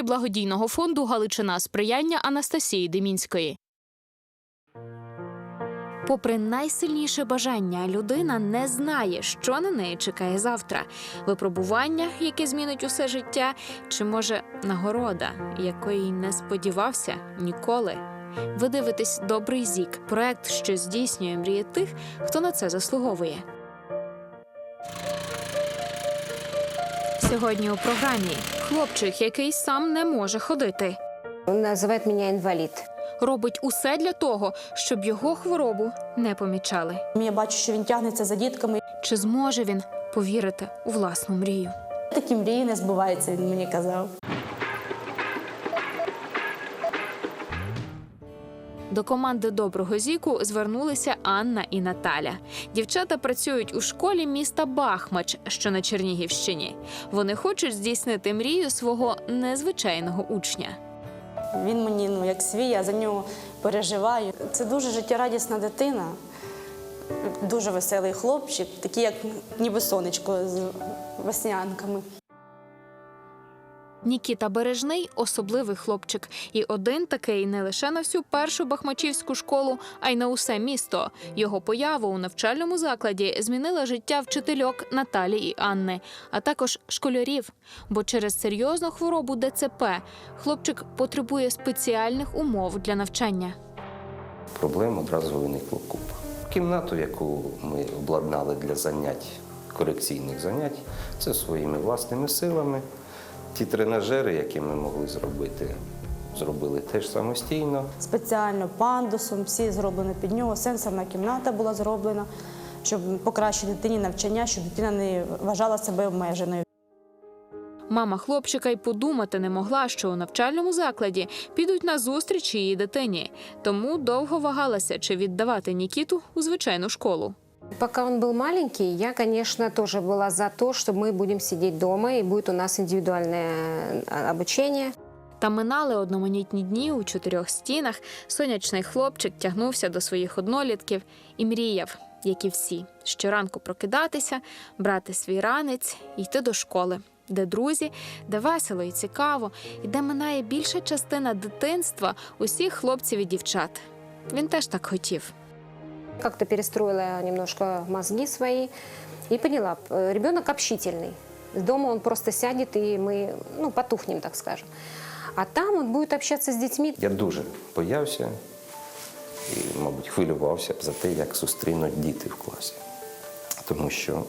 підтримки благодійного фонду Галичина сприяння Анастасії Демінської. Попри найсильніше бажання, людина не знає, що на неї чекає завтра: випробування, яке змінить усе життя, чи може нагорода, якої не сподівався ніколи. Ви дивитесь добрий зік, проект, що здійснює мрії тих, хто на це заслуговує. Сьогодні у програмі хлопчик, який сам не може ходити, називають мене інвалід. робить усе для того, щоб його хворобу не помічали. Я бачу, що він тягнеться за дітками. Чи зможе він повірити у власну мрію? Такі мрії не збуваються, він мені казав. До команди доброго зіку звернулися Анна і Наталя. Дівчата працюють у школі міста Бахмач, що на Чернігівщині. Вони хочуть здійснити мрію свого незвичайного учня. Він мені ну як свій, я за нього переживаю. Це дуже життєрадісна дитина, дуже веселий хлопчик, такий, як ніби сонечко з веснянками. Нікіта Бережний особливий хлопчик, і один такий не лише на всю першу бахмачівську школу, а й на усе місто. Його поява у навчальному закладі змінила життя вчительок Наталі і Анни, а також школярів. Бо через серйозну хворобу ДЦП хлопчик потребує спеціальних умов для навчання. Проблем одразу виникла купа. Кімнату, яку ми обладнали для занять, корекційних занять, це своїми власними силами. Ті тренажери, які ми могли зробити, зробили теж самостійно. Спеціально пандусом, всі зроблено під нього. Сенсорна кімната була зроблена, щоб покращити дитині навчання, щоб дитина не вважала себе обмеженою. Мама хлопчика й подумати не могла, що у навчальному закладі підуть на зустріч її дитині, тому довго вагалася, чи віддавати Нікіту у звичайну школу. Пока он был маленький, я, конечно, тоже была за то, что мы будем сидеть дома и будет у нас индивидуальное э, обучение. Та минали одноманітні дні у чотирьох стінах. Сонячний хлопчик тягнувся до своїх однолітків і мріяв, як і всі, щоранку прокидатися, брати свій ранець і йти до школи, де друзі, де весело і цікаво, і де минає більша частина дитинства усіх хлопців і дівчат. Він теж так хотів. Как-то перестроила немножко мозги свои и поняла, э, ребенок общительный. Дома он просто сядет, и мы ну, потухнем, так скажем. А там он будет общаться с детьми. Я дуже боявся і, мабуть, хвилювався б за те, як зустрінуть діти в класі. Тому що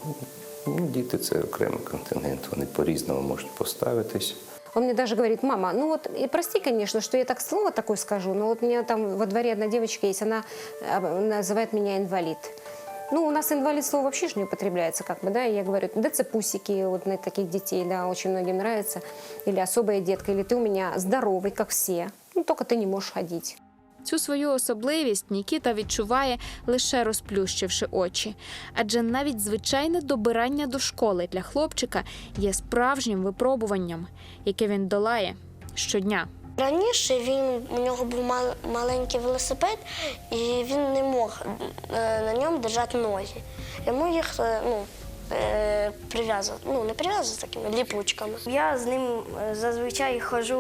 ну, діти це окремий континент, вони по-різному можуть поставитись. Он мне даже говорит, мама, ну вот, и прости, конечно, что я так слово такое скажу, но вот у меня там во дворе одна девочка есть, она э, называет меня инвалид. Ну, у нас инвалид слово вообще же не употребляется, как бы, да, и я говорю, децепусики, вот на таких детей, да, очень многим нравится, или особая детка, или ты у меня здоровый, как все, ну, только ты не можешь ходить. Цю свою особливість Нікіта відчуває лише розплющивши очі, адже навіть звичайне добирання до школи для хлопчика є справжнім випробуванням, яке він долає щодня. Раніше він у нього був мал- маленький велосипед, і він не мог е, на ньому держати ноги. Йому їх е, ну, е, прив'язувати, ну не прив'язувати такими ліпучками. Я з ним е, зазвичай ходжу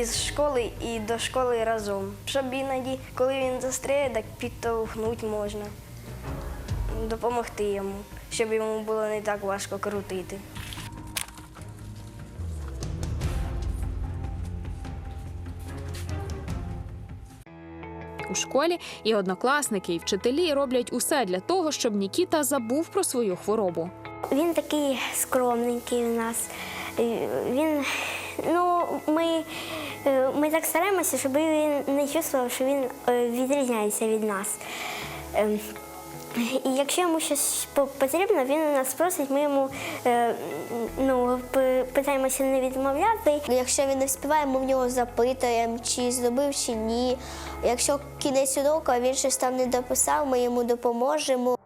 із школи і до школи разом. Щоб іноді, коли він застряє, так підтовхнути можна, допомогти йому, щоб йому було не так важко крутити. У школі і однокласники, і вчителі роблять усе для того, щоб Нікіта забув про свою хворобу. Він такий скромненький у нас. Е, Він, ну, ми, ми так стараємося, щоб він не чувствував, що він е, відрізняється від нас. Ем, І якщо йому щось потрібно, він нас просить, ми йому е, ну, питаємося не відмовляти. Якщо він не співає, ми в нього запитуємо, чи здобив, чи ні. Якщо кінець уроку, він щось там не дописав, ми йому допоможемо.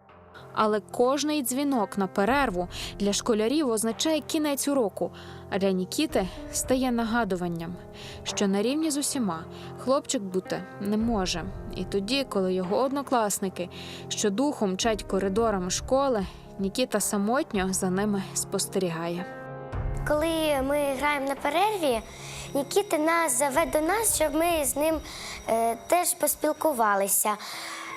Але кожний дзвінок на перерву для школярів означає кінець уроку, а для Нікіти стає нагадуванням, що на рівні з усіма хлопчик бути не може. І тоді, коли його однокласники щодуху мчать коридорами школи, Нікіта самотньо за ними спостерігає. коли ми граємо на перерві, Нікіта нас зове до нас, щоб ми з ним е, теж поспілкувалися.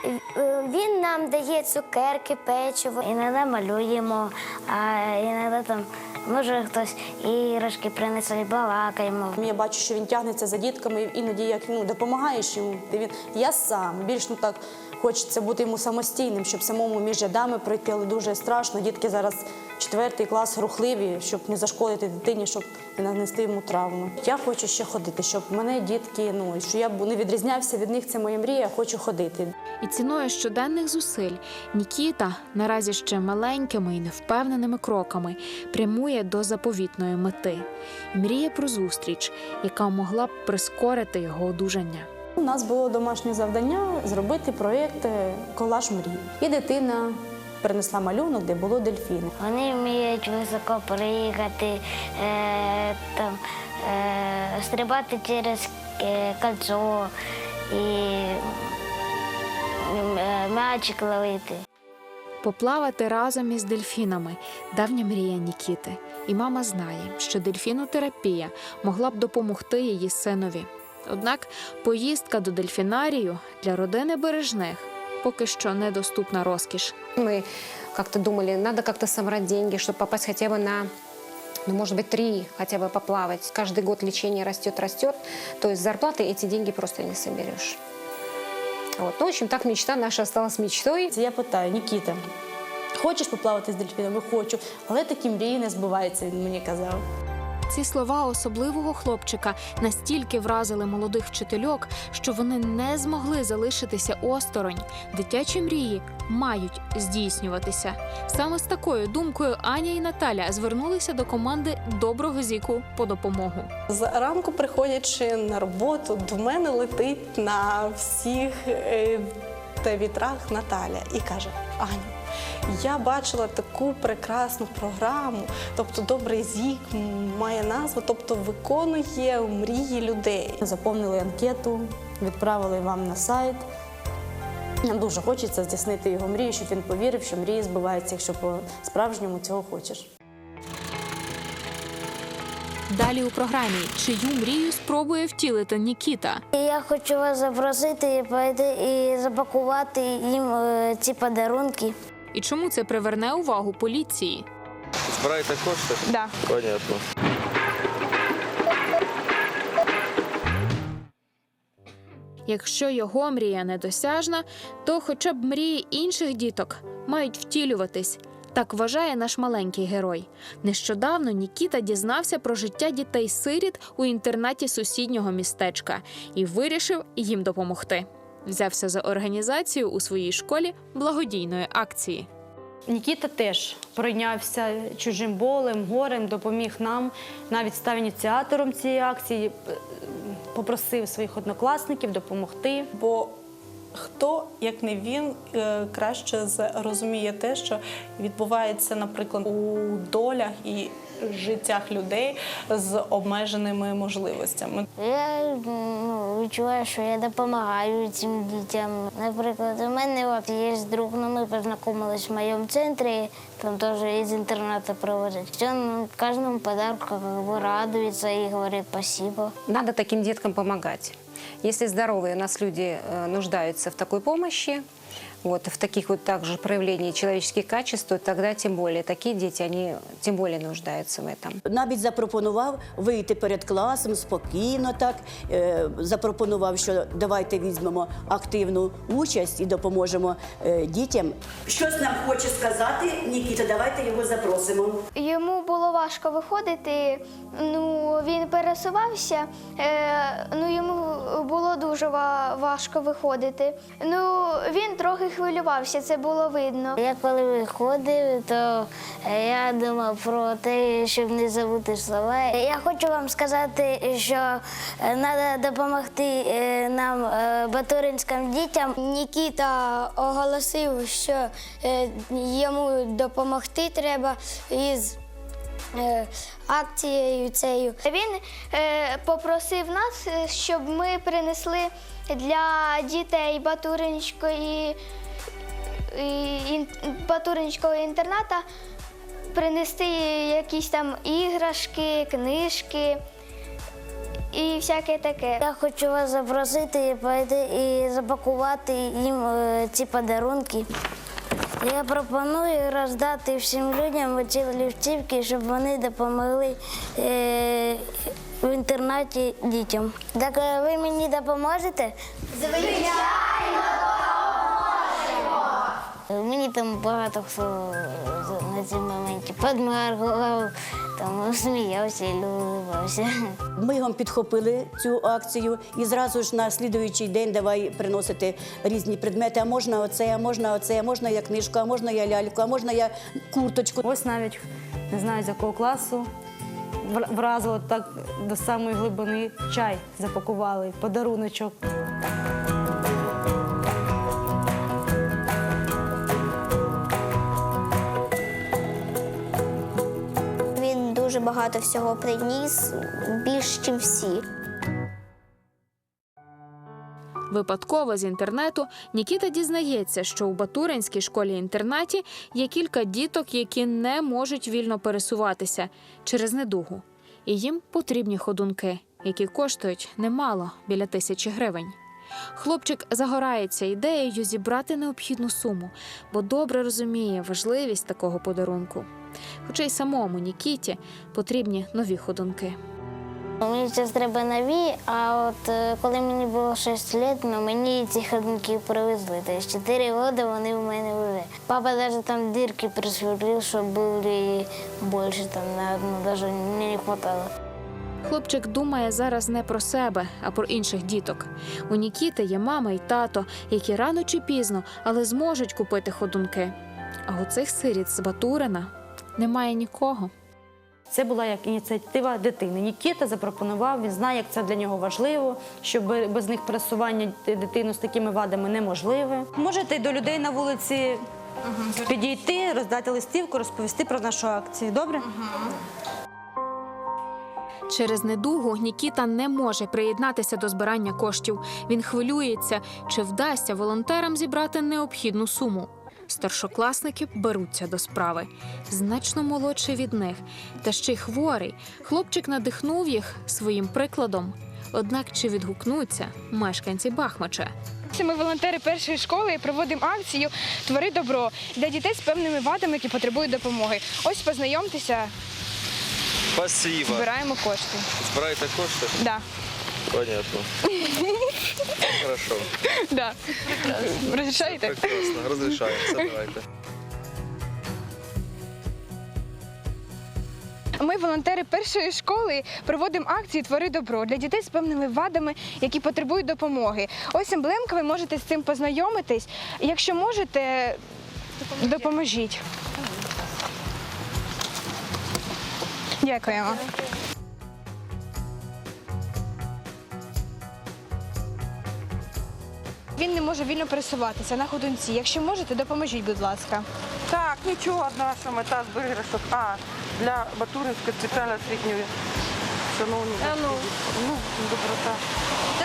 Е, Він нам дає цукерки, печиво. Іноді малюємо, а іноді там може хтось іграшки принесе, балакаємо. Я бачу, що він тягнеться за дітками, іноді як ну, допомагаєш йому. Він я сам. Більш ну так хочеться бути йому самостійним, щоб самому між рядами пройти, але дуже страшно. Дітки зараз четвертий клас рухливі, щоб не зашкодити дитині, щоб не нанести йому травму. Я хочу ще ходити, щоб мене дітки, ну що я б не відрізнявся від них. Це моя мрія. Я хочу ходити. І ціною щоденних зусиль Нікіта, наразі ще маленькими і невпевненими кроками, прямує до заповітної мети. Мріє про зустріч, яка могла б прискорити його одужання. У нас було домашнє завдання зробити проєкт колаж мрій. І дитина принесла малюнок, де було дельфіни. Вони вміють високо приїхати, е, там, е, стрибати через е, кольцо і м'ячик ловити. Поплавати разом із дельфінами давня мрія Нікіти. І мама знає, що дельфінотерапія могла б допомогти її синові. Однак поїздка до дельфінарію для родини бережних поки що недоступна розкіш. Мы как-то думали, надо как-то собрать деньги, чтобы попасть хотя бы на ну, может быть, три хотя бы поплавать. Каждый год лечение растет, растет. То есть с зарплаты эти деньги просто не соберешь. Вот. Ну, в общем, так мечта наша осталась мечтой. Це я питаю, Нікіта, хочеш поплавати з дельфінами? Хочу, але такі мрії не збуваються, він мені казав. Ці слова особливого хлопчика настільки вразили молодих вчительок, що вони не змогли залишитися осторонь. Дитячі мрії мають здійснюватися. Саме з такою думкою Аня і Наталя звернулися до команди доброго зіку по допомогу. Зранку, приходячи на роботу, до мене летить на всіх е, та вітрах Наталя і каже: Аню, я бачила таку прекрасну програму, тобто добрий зік має назву, тобто виконує мрії людей. Заповнили анкету, відправили вам на сайт. Нам дуже хочеться здійснити його мрію, щоб він повірив, що мрії збуваються, якщо по-справжньому цього хочеш. Далі у програмі чию мрію спробує втілити Нікіта. Я хочу вас запросити і запакувати їм е, ці подарунки. І чому це приверне увагу поліції? Збираєте кошти? Да. Понятно. Якщо його мрія недосяжна, то хоча б мрії інших діток мають втілюватись. Так вважає наш маленький герой. Нещодавно Нікіта дізнався про життя дітей-сиріт у інтернаті сусіднього містечка і вирішив їм допомогти. Взявся за організацію у своїй школі благодійної акції. Нікіта теж пройнявся чужим болем, горем, допоміг нам, навіть став ініціатором цієї акції, е, попросив своїх однокласників допомогти. Бо хто, як не він, е, краще розуміє те, що відбувається, наприклад, у долях і життях людей з обмеженими можливостями. Я ну, відчуваю, що я допомагаю цим дітям. Наприклад, у мене от є друг, ну, ми познайомились в моєму центрі, там теж із інтернату проводять. Він кожному подарку как бы, радується і говорить спасибо. Надо таким деткам помогать. Если здоровые у нас люди э, нуждаются в такой помощи, вот, в таких вот также проявлении человеческих качеств, то тогда тем более такие дети, они тем более нуждаются в этом. Навіть запропонував вийти перед класом спокійно, так е, запропонував, що давайте візьмемо активну участь і допоможемо е, дітям. Щось нам хоче сказати Нікіта, давайте його запросимо. Йому було важко виходити. Ну він пересувався. Е, ну йому було дуже важко виходити. Ну він трохи хвилювався, це було видно. Я коли виходив, то я думав про те, щоб не забути слова. Я хочу вам сказати, що треба допомогти е, нам е, батуринським дітям. Нікіта оголосив, що е, йому допомогти треба із акцією цією. Він е, попросив нас, е, щоб ми принесли для дітей Батуринської Батуринського інтерната принести якісь там іграшки, книжки і всяке таке. Я хочу вас запросити пойти і запакувати їм е, ці подарунки. Я пропоную роздати всім людям ці лівцівки, щоб вони допомогли е, в інтернаті дітям. Так е, ви мені допоможете? Звичайно, Мені там багато хто на цьому моменті подмаргував, там сміявся і любився. Ми його підхопили цю акцію і зразу ж на слідуючий день давай приносити різні предмети. А можна оце, а можна оце, а можна я книжку, а можна я ляльку, а можна я курточку. Ось навіть не знаю з якого класу вр- вразило так до самої глибини чай запакували, подаруночок. Дуже багато всього приніс, більш ніж всі. Випадково з інтернету Нікіта дізнається, що у Батуринській школі-інтернаті є кілька діток, які не можуть вільно пересуватися через недугу, і їм потрібні ходунки, які коштують немало біля тисячі гривень. Хлопчик загорається ідеєю зібрати необхідну суму, бо добре розуміє важливість такого подарунку. Хоча й самому Нікіті потрібні нові ходунки. Мені зараз треба нові, а от е, коли мені було 6 років, ну, мені ці ходунки привезли. Тобто 4 роки вони в мене були. Папа навіть там дірки присверлив, щоб були більше, там на одну навіть мені не вистачало. Хлопчик думає зараз не про себе, а про інших діток. У Нікіти є мама і тато, які рано чи пізно, але зможуть купити ходунки. А у цих сиріт з Батурина немає нікого. Це була як ініціатива дитини. Нікіта запропонував, він знає, як це для нього важливо, що без них пересування дитину з такими вадами неможливе. Можете до людей на вулиці підійти, роздати листівку, розповісти про нашу акцію. Добре? Через недугу Нікіта не може приєднатися до збирання коштів. Він хвилюється, чи вдасться волонтерам зібрати необхідну суму. Старшокласники беруться до справи. Значно молодший від них, та ще й хворий. Хлопчик надихнув їх своїм прикладом. Однак чи відгукнуться мешканці Бахмача? Ми волонтери першої школи і проводимо акцію Твори добро для дітей з певними вадами, які потребують допомоги. Ось познайомтеся, Спасибо. збираємо кошти. Збираєте кошти? Да. Понятно. Хорошо. Да. Розрішаєте? Прекрасно. Розрішаємо. Все, давайте. Ми, волонтери першої школи, проводимо акцію Твори добро для дітей з певними вадами, які потребують допомоги. Ось емблемка, ви можете з цим познайомитись. Якщо можете, допоможіть. Дякуємо. Він не може вільно пересуватися на ходунці. Якщо можете, допоможіть, будь ласка. Так, нічого, одна що мета з виграшок. А, для Батуринської спеціально-освітньої шановні. Ну. Ну, доброта.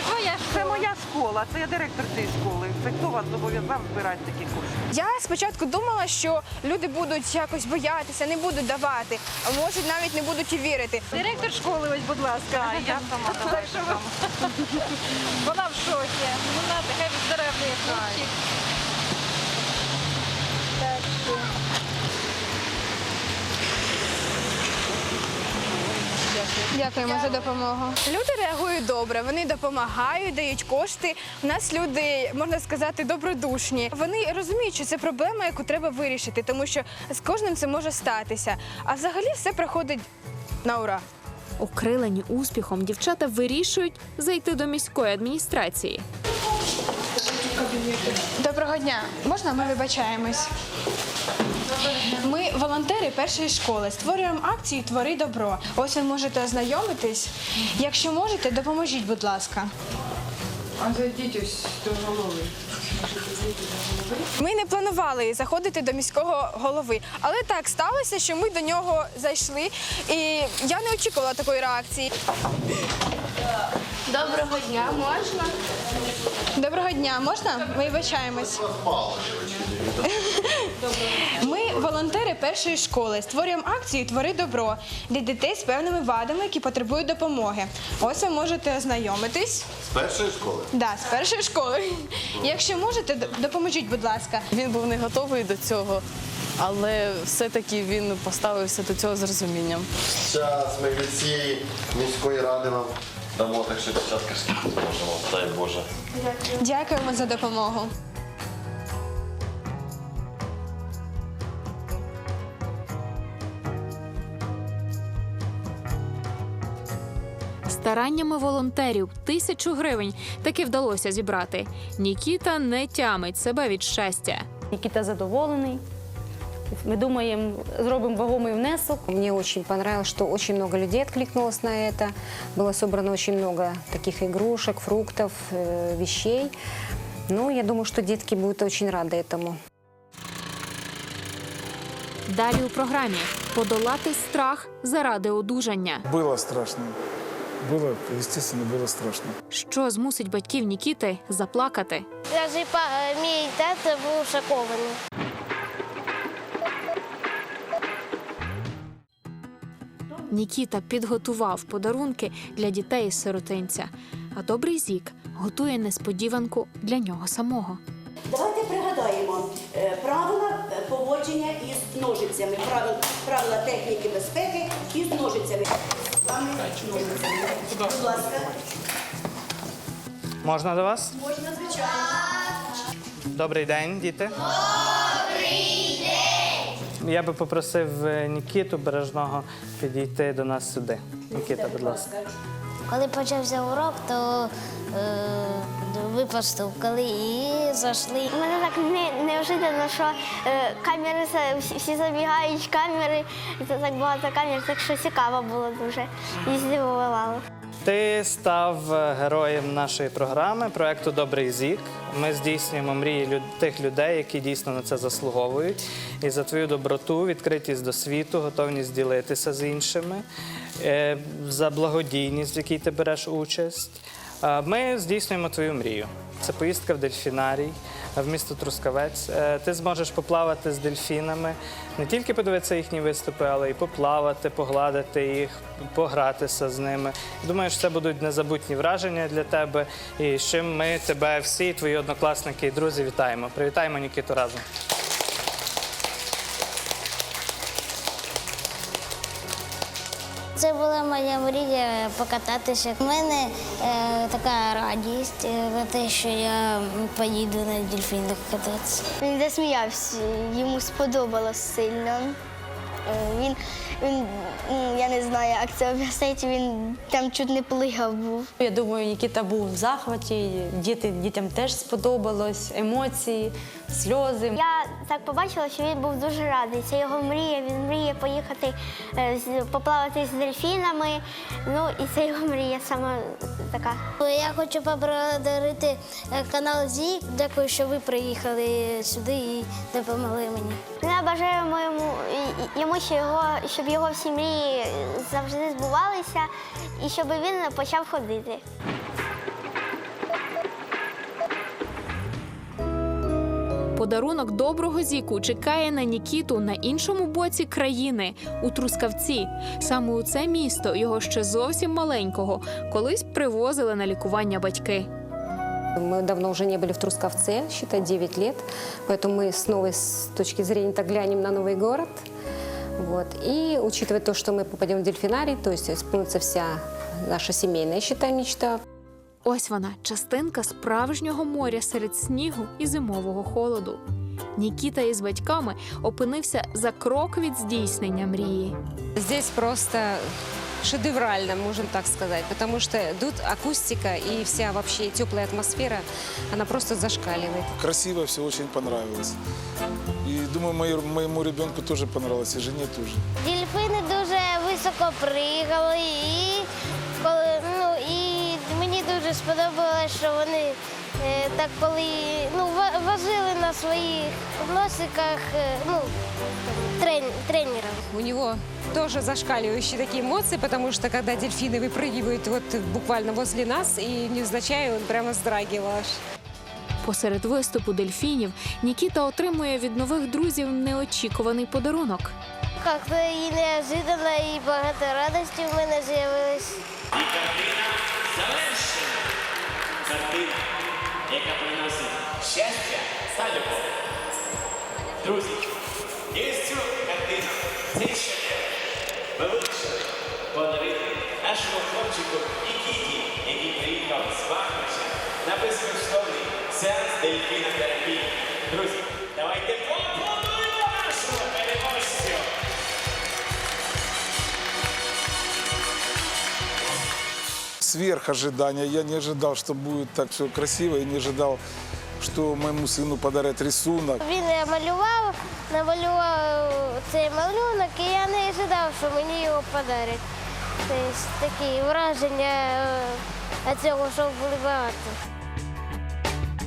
Це твоя Це моя школа, це я директор цієї школи. Це хто вас зобов'язав збирати такі кошти? Я спочатку думала, що люди будуть якось боятися, не будуть давати, а може навіть не будуть і вірити. Директор школи, ось, будь ласка. Я сама давай. Вона в шокі. Вона така хай виздоровлює хлопчик. Дякуємо за допомогу. Люди реагують добре, вони допомагають, дають кошти. У нас люди, можна сказати, добродушні. Вони розуміють, що це проблема, яку треба вирішити, тому що з кожним це може статися. А взагалі все проходить на ура. Окрилені успіхом, дівчата вирішують зайти до міської адміністрації. Доброго дня. Можна ми вибачаємось? Ми волонтери першої школи. Створюємо акцію Твори добро. Ось ви можете ознайомитись. Якщо можете, допоможіть, будь ласка. А зайдіть ось до голови. Ми не планували заходити до міського голови, але так сталося, що ми до нього зайшли, і я не очікувала такої реакції. Доброго дня, можна? Доброго дня, можна? Ми вибачаємось. Ми волонтери першої школи. Створюємо акцію Твори добро для дітей з певними вадами, які потребують допомоги. Ось ви можете ознайомитись. З першої школи? Да, з першої школи. Якщо можете, допоможіть, будь ласка. Він був не готовий до цього, але все-таки він поставився до цього з розумінням. Зараз ми від цієї міської ради вам дамо так що десятка скільки зможемо, дай Боже. Дякуємо за допомогу. Стараннями волонтерів тисячу гривень таки вдалося зібрати. Нікіта не тямить себе від щастя. Нікіта задоволений Ми думаємо, зробимо вагомий внесок. Мне очень понравилось, что очень много людей откликнулось на это. Было собрано очень много таких игрушек, фруктов, э, вещей. Ну, я думаю, что детки будут очень рады этому. Далі у програмі подолати страх заради одужання. Было страшно. Было, естественно, было страшно. Що змусить батьків Нікіти заплакати? Навіть мій тато був шокований. Нікіта підготував подарунки для дітей з сиротинця, а добрий зік готує несподіванку для нього самого. Давайте пригадаємо е, правила поводження із ножицями, правила, правила техніки безпеки із ножицями. З вами ножицями. Будь ласка. Можна до вас? Можна, звичайно. Добрий день, діти. Я би попросив е, Нікіту Бережного підійти до нас сюди. Нікіта, будь ласка. Коли почався урок, то е, ви постукали і зайшли. Мене так не, неожиданно, що е, камери всі, всі забігають камери, і це так багато камер, так що цікаво було дуже і здивувало. Ти став е, героєм нашої програми, проекту Добрий зік. Ми здійснюємо мрії тих людей, які дійсно на це заслуговують. І за твою доброту, відкритість до світу, готовність ділитися з іншими, е, за благодійність, в якій ти береш участь. Ми здійснюємо твою мрію. Це поїздка в дельфінарій в місто Трускавець. Е, Ти зможеш поплавати з дельфінами, не тільки подивитися їхні виступи, але й поплавати, погладити їх, погратися з ними. Думаю, що це будуть незабутні враження для тебе. І з чим ми тебе всі, твої однокласники і друзі, вітаємо. Привітаємо Нікіту разом. Це була моя мрія покататися. У мене е, така радість е, за те, що я поїду на дельфінах кататися. Він засміявся, йому сподобалось сильно. Е, Він, він ну, я не знаю, як це об'яснити, він там чуть не плигав був. Я думаю, Нікіта був в захваті, діти, дітям теж сподобалось, емоції, сльози. Я так побачила, що він був дуже радий. Це його мрія. Він мріє поїхати е, поплавати з дельфінами. Ну і це його мрія саме така. Я хочу поблагодарити е, канал ЗІК. Дякую, що ви приїхали сюди і допомогли мені. Я бажаю моєму йому, що його, щоб його всі мрії завжди збувалися, і щоб він почав ходити. Подарунок доброго зіку чекає на Нікіту на іншому боці країни у Трускавці. Саме у це місто його ще зовсім маленького колись привозили на лікування батьки. Мы давно уже не были в Трусковце, считай, 9 лет. Поэтому мы с новой с точки зрения так глянем на новый город. Вот. И учитывая то, что мы попадем в дельфинарий, то есть исполнится вся наша семейная, считай, мечта. Ось вона частинка справжнього моря серед снігу і зимового холоду. Нікіта із батьками опинився за крок від здійснення мрії. Здесь просто шедеврально, можем так сказать, потому что тут акустика и вся вообще теплая атмосфера, она просто зашкаливает. Красиво все очень понравилось. И думаю, моей- моему ребенку тоже понравилось, и жене тоже. Дельфини дуже високо пригали, і сподобалось, що вони е, так коли ну ва- возили на своїх носиках, е, ну трен, тренером. У него тоже зашкаливающие такие эмоции, потому что когда дельфины выпрыгивают вот буквально возле нас, и невзначай он прямо вздрагивал аж. Посеред виступу дельфінів Нікіта отримує від нових друзів неочікуваний подарунок. Як-то і неожиданно, і багато радості в мене з'явилось. Картина, яка приносить щастя та любов. Друзі, є цю картину, цей шедевр ми подарити нашому хлопчику Нікіті, який приїхав з Вахмача на безкоштовний сеанс дельфінотерапії. Друзі, давайте Сверх ожидания. Я не ожидал, что будет так все красиво, и не ожидал, что моему сыну подарят рисунок. Він малював, намалював цей малюнок, і я не ожидав, що мені його подарять. Тобто такі враження е, від цього, що були багато.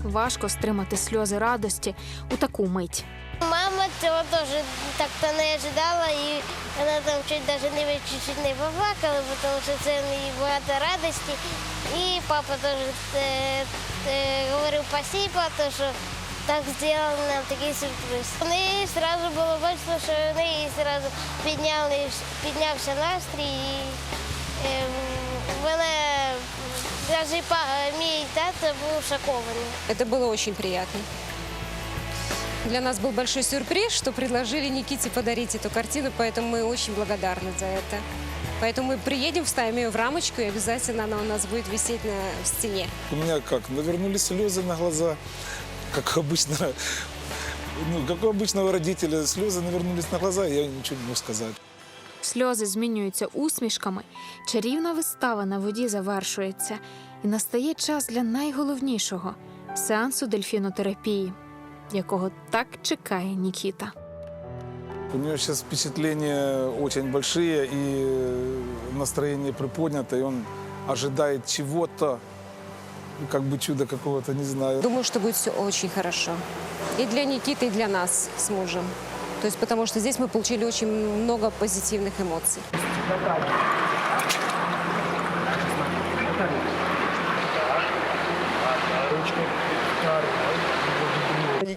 Важко стримати сльози радості у таку мить. Мама цього теж так-то не ожидала, і вона там чуть навіть не чуть не поплакала, тому що це в багато радості. І папа теж е, е, говорив спасибо, то що так зробили нам такий сюрприз. Неї одразу було бачно, що в неї одразу підняли, піднявся настрій. І, е, вона навіть мій тато був шокований. Это было очень приятно Для нас был большой сюрприз, что предложили Никите подарить эту картину, поэтому мы очень благодарны за это. Поэтому мы приедем, вставим ее в рамочку, и обязательно она у нас будет висеть на в стене. У меня как, навернулись слезы на глаза, как обычно, ну, как у обычного родителя, слезы навернулись на глаза, и я ничего не мог сказать. Сльози змінюються усмішками, чарівна вистава на воді завершується, і настає час для найголовнішого сеансу дельфінотерапії, якого так чекає Нікіта. У него сейчас впечатления очень большие, и э, настроение приподнято, и он ожидает чего-то, ну, как бы чуда какого-то, не знаю. Думаю, что будет все очень хорошо. И для Никиты, и для нас с мужем. То есть потому что здесь мы получили очень много позитивных эмоций.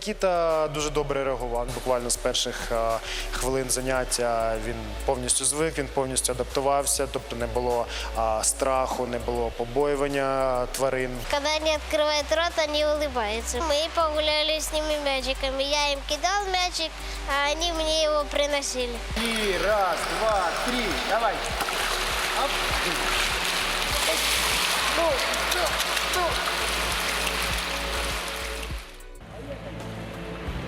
Нікіта дуже добре реагував. Буквально з перших е, хвилин заняття він повністю звик, він повністю адаптувався, тобто не було е, страху, не було побоювання тварин. Когда они открывают рот, они улыбаются. Мы погуляли с ними мячиками. Я им кидал мячик, а они мне его приносили. І раз, два, три, давай.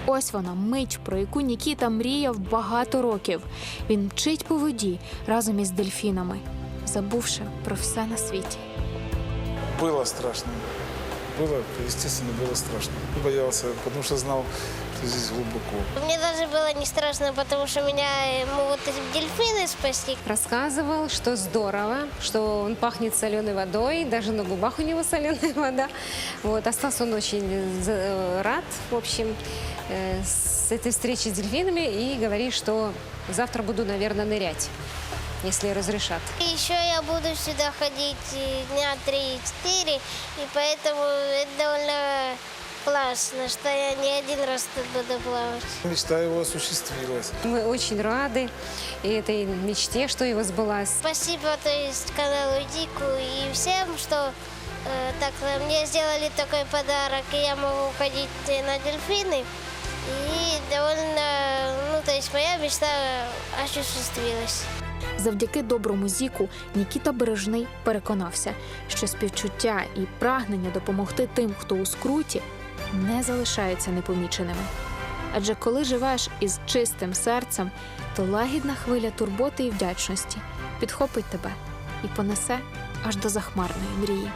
Ось вона мить, про яку Нікіта мріяв багато років. Він мчить по воді разом із дельфінами, забувши про все на світі. Было страшно. Было, естественно, было страшно. Боялся, потому что знал, что здесь глубоко. Мне даже было не страшно, потому что меня э, могут эти дельфины спасти. Рассказывал, что здорово, что он пахнет соленой водой, даже на губах у него соленая вода. Вот, остался он очень за- э, рад, в общем, э, с этой встречи с дельфинами и говорит, что завтра буду, наверное, нырять, если разрешат. И еще я буду сюда ходить э, дня 3-4, и поэтому это довольно классно, что я не один раз тут буду плавать. Мечта его осуществилась. Мы очень рады и этой мечте, что его сбылась. Спасибо, то есть каналу Дику и всем, что э, так э, мне сделали такой подарок, и я могу ходить э, на дельфины. И довольно, ну, то есть моя мечта осуществилась. Завдяки доброму зіку Нікіта Бережний переконався, що співчуття і прагнення допомогти тим, хто у скруті, не залишаються непоміченими. Адже коли живеш із чистим серцем, то лагідна хвиля турботи і вдячності підхопить тебе і понесе аж до захмарної мрії.